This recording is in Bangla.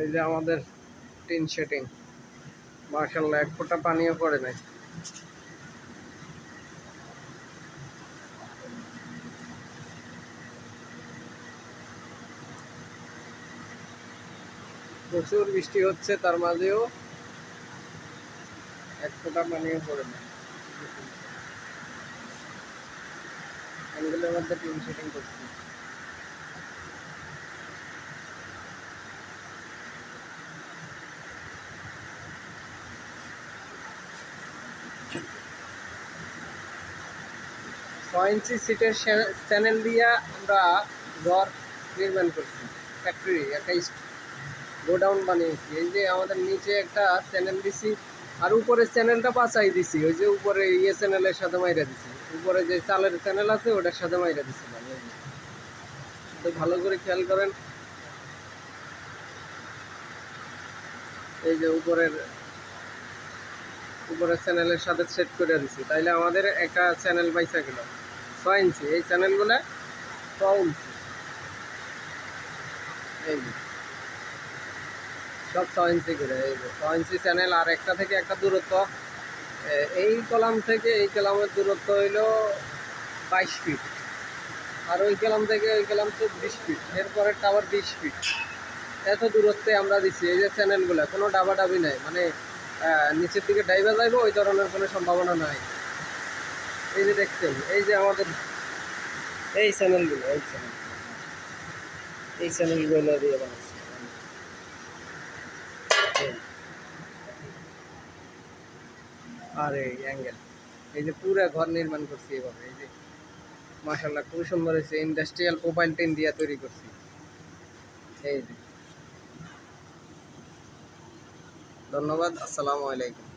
এই যে আমাদের টিন সেটিং। মার্শাল্লাহ এক ফোঁটা পানিও পড়ে নাই। প্রচুর বৃষ্টি হচ্ছে, তার মাঝেও এক ফোঁটা পানিও পড়ে না অ্যাঙ্গেলের মধ্যে টিন সেটিং করছি। ছয় ইঞ্চি সিটের চ্যানেল দিয়ে আমরা ঘর নির্মাণ করছি ফ্যাক্টরি একটা গোডাউন বানিয়েছি। এই যে আমাদের নিচে একটা চ্যানেল দিছি, আর উপরে চ্যানেলটা পাচাই দিছি, ওই যে উপরে ইয়ে চ্যানেলের সাথে মাইরা দিছি। উপরে যে চালের চ্যানেল আছে, ওটার সাথে মাইরা দিছি। তো ভালো করে খেয়াল করেন। এই যে উপরের উপরের চ্যানেলের সাথে সেট করে দিছি। তাইলে আমাদের একটা চ্যানেল পাইসা গেল। ছয় ইঞ্চি এই চ্যানেলগুলো ছয় ইঞ্চি এই সব ছয় ইঞ্চি করে এই ছয় ইঞ্চি চ্যানেল আর একটা থেকে একটা দূরত্ব। এই কলাম থেকে এই কলামের দূরত্ব হইল বাইশ ফিট আর ওই কলাম থেকে ওই কলাম চব্বিশ ফিট এরপরে টাওয়ার বিশ ফিট এত দূরত্বে আমরা দিচ্ছি এই যে চ্যানেলগুলো কোনো ডাবাডাবি নাই। মানে নিচের দিকে ডাইভা যাইবো, ওই ধরনের কোনো সম্ভাবনা নাই। এই যে দেখছেন, এই যে আমাদের এই চ্যানেলগুলো এই চ্যানেল এই চ্যানেলগুলো দিয়ে বানাচ্ছি। আর, এই অ্যাঙ্গেল এই যে পুরো ঘর নির্মাণ করছি এভাবে, এই যে মাশাল্লাহ খুবই সুন্দর হয়েছে ইন্ডাস্ট্রিয়াল প্রোফাইল টিন দিয়ে তৈরি করছি। এই যে। ধন্যবাদ, আসসালামু আলাইকুম।